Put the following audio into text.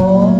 어.